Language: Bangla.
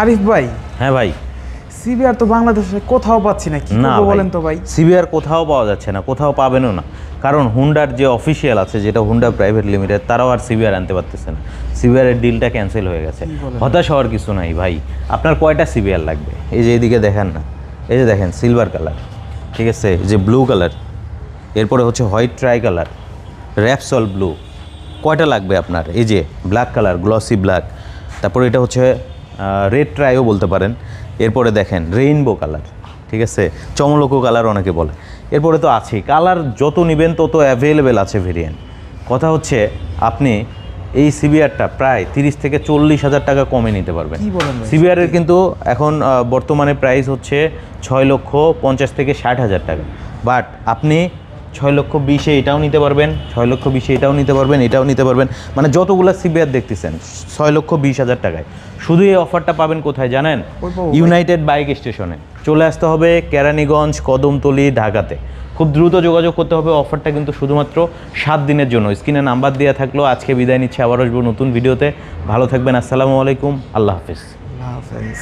আরিফ ভাই? হ্যাঁ ভাই। সিবিআর তো বাংলাদেশে কোথাও পাচ্ছি না কি না বলেন তো ভাই? সিবিআর কোথাও পাওয়া যাচ্ছে না কোথাও পাবেনও না। কারণ হুন্ডার যে অফিসিয়াল আছে যেটা হুন্ডা প্রাইভেট লিমিটেড তারাও আর সিবিআর আনতে পারতেছে না। সিবিআরের ডিলটা ক্যান্সেল হয়ে গেছে। হতাশ হওয়ার কিছু নাই ভাই। আপনার কয়টা সিবিআর লাগবে? এই যে এদিকে দেখেন না। এই যে দেখেন সিলভার কালার ঠিক আছে? যে ব্লু কালার এরপরে হচ্ছে হোয়াইট ট্রাই কালার র্যাপসল ব্লু কয়টা লাগবে আপনার? এই যে ব্ল্যাক কালার গ্লসি ব্ল্যাক তারপরে এটা হচ্ছে রেড ট্রাইও বলতে পারেন। এরপরে দেখেন রেইনবো কালার ঠিক আছে? চমলোকো কালার অনেকে বলে। এরপরে তো আছেই। কালার যত নেবেন তত অ্যাভেলেবেল আছে ভেরিয়েন্ট কথা হচ্ছে আপনি এই সিবিআরটা প্রায় তিরিশ থেকে চল্লিশ হাজার টাকা কমে নিতে পারবেন। সিবিআরের কিন্তু এখন বর্তমানে প্রাইস হচ্ছে ছয় লক্ষ পঞ্চাশ থেকে ষাট হাজার টাকা। বাট আপনি ছয় লক্ষ বিশে এটাও নিতে পারবেন ছয় লক্ষ বিশে এটাও নিতে পারবেন এটাও নিতে পারবেন। মানে যতগুলো সিবিআর দেখতেছেন ছয় লক্ষ বিশ হাজার টাকায়। শুধু এই অফারটা পাবেন কোথায় জানেন? ইউনাইটেড বাইক স্টেশনে চলে আসতে হবে কেরানীগঞ্জ কদমতলি ঢাকাতে। খুব দ্রুত যোগাযোগ করতে হবে অফারটা কিন্তু শুধুমাত্র সাত দিনের জন্য। স্ক্রিনে নাম্বার দেওয়া থাকল আজকে বিদায় নিচ্ছে আবার আসব নতুন ভিডিওতে ভালো থাকবেন আসসালামু আলাইকুম আল্লাহ হাফিজ। আল্লাহ হাফেজ।